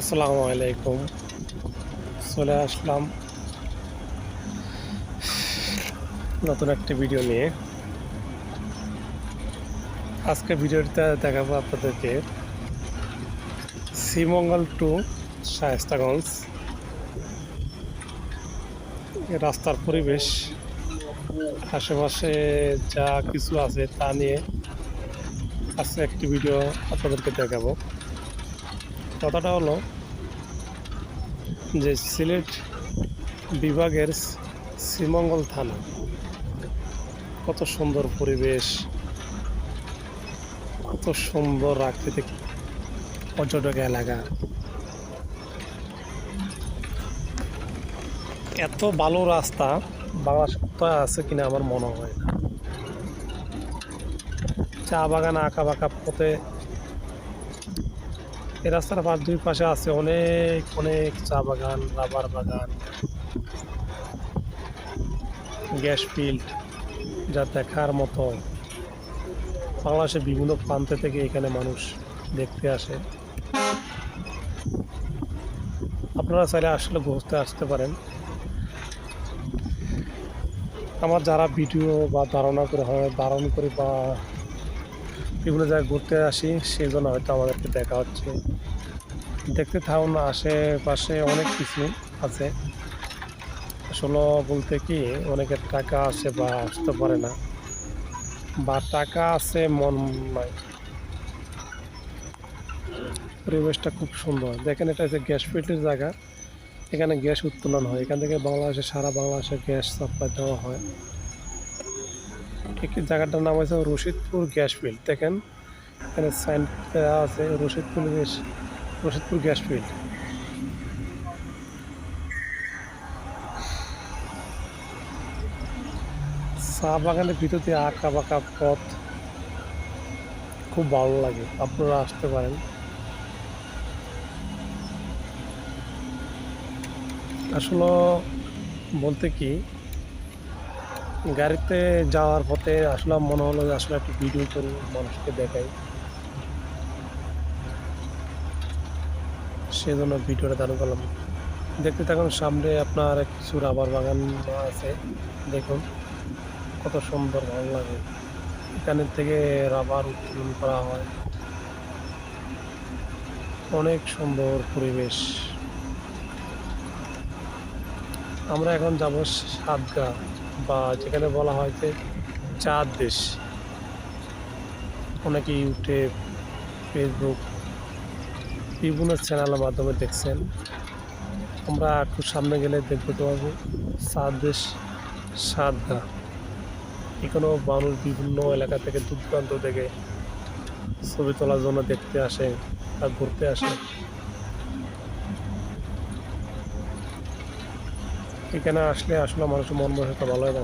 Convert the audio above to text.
আসসালামু আলাইকুম। চলে আসলাম নতুন একটি ভিডিও নিয়ে। আজকে ভিডিওটা দেখাবো আপনাদেরকে। শ্রীমঙ্গল টু শায়স্তাগঞ্জ। রাস্তার পরিবেশ, আশেপাশে যা কিছু আছে তা নিয়ে আজকে একটি ভিডিও আপনাদেরকে দেখাবো। কথাটা হলো যে সিলেট বিভাগের শ্রীমঙ্গল থানা, কত সুন্দর পরিবেশ, কত সুন্দর প্রাকৃতিক পর্যটক এলাকা। এত ভালো রাস্তা বাংলা কোথায় আছে কিনা আমার মনে হয় না। চা বাগান আঁকা বাঁকা পথে এই রাস্তার পাশ দুই পাশে আছে অনেক অনেক চা বাগান, রাবার বাগান, গ্যাস ফিল্ড যা দেখার মতো। বাংলাদেশের বিভিন্ন প্রান্ত থেকে এখানে মানুষ দেখতে আসে। আপনারা চাইলে আসলে ঘুরতে আসতে পারেন। আমার যারা ভিডিও বা ধারণা করে হয়, ধারণ করে বা বিভিন্ন জায়গায় ঘুরতে আসি জন্য হয়তো আমাদেরকে দেখা হচ্ছে। দেখতে থাকুন, আশেপাশে অনেক কিছু আছে। আসলে বলতে কি, অনেকের টাকা আছে বা আসতে পারে না। বা টাকা আছে, মন নাই। পরিবেশটা খুব সুন্দর। দেখেন, এটা হচ্ছে গ্যাস ফিল্টের জায়গা। এখানে গ্যাস উত্তোলন হয়। এখান থেকে বাংলাদেশে, সারা বাংলাদেশে গ্যাস সাপ্লাই দেওয়া হয়। ঠিক জায়গাটার নাম হয়েছে রশিদপুর গ্যাস ফিল্ড। দেখেন, এখানে সাইন দেওয়া আছে, Rashidpur gas Rashidpur gas field. চা বাগানের ভিতর আঁকা বাঁকা পথ, খুব ভালো লাগে, আপনারা আসতে পারেন। আসলে বলতে কি গাড়িতে যাওয়ার পথে আসলে মনে হলো যে আসলে একটু ভিডিও করি, মানুষকে দেখাই। সেজন্য ভিডিওটা দাঁড় করলাম। দেখতে থাকুন, সামনে আপনার কিছু রাবার বাগান আছে। দেখুন, কত সুন্দর ভালো লাগে। এখানে থেকে রাবার উত্তোলন করা হয়। অনেক সুন্দর পরিবেশ। আমরা এখন যাব সাতগা। বা যেখানে বলা হয় যে চাঁদ দেশ। অনেকে ইউটিউব, ফেসবুক, বিভিন্ন চ্যানেলের মাধ্যমে দেখছেন। আমরা একটু সামনে গেলে দেখতে পাবো চাঁদ দেশ সাতগা এখানেও মানুষ বিভিন্ন এলাকা থেকে দূর দূরান্ত থেকে ছবি তোলার জন্য দেখতে আসে বা ঘুরতে আসে। এখানে আসলে আসলে মানুষের মন বসে ভালো হয়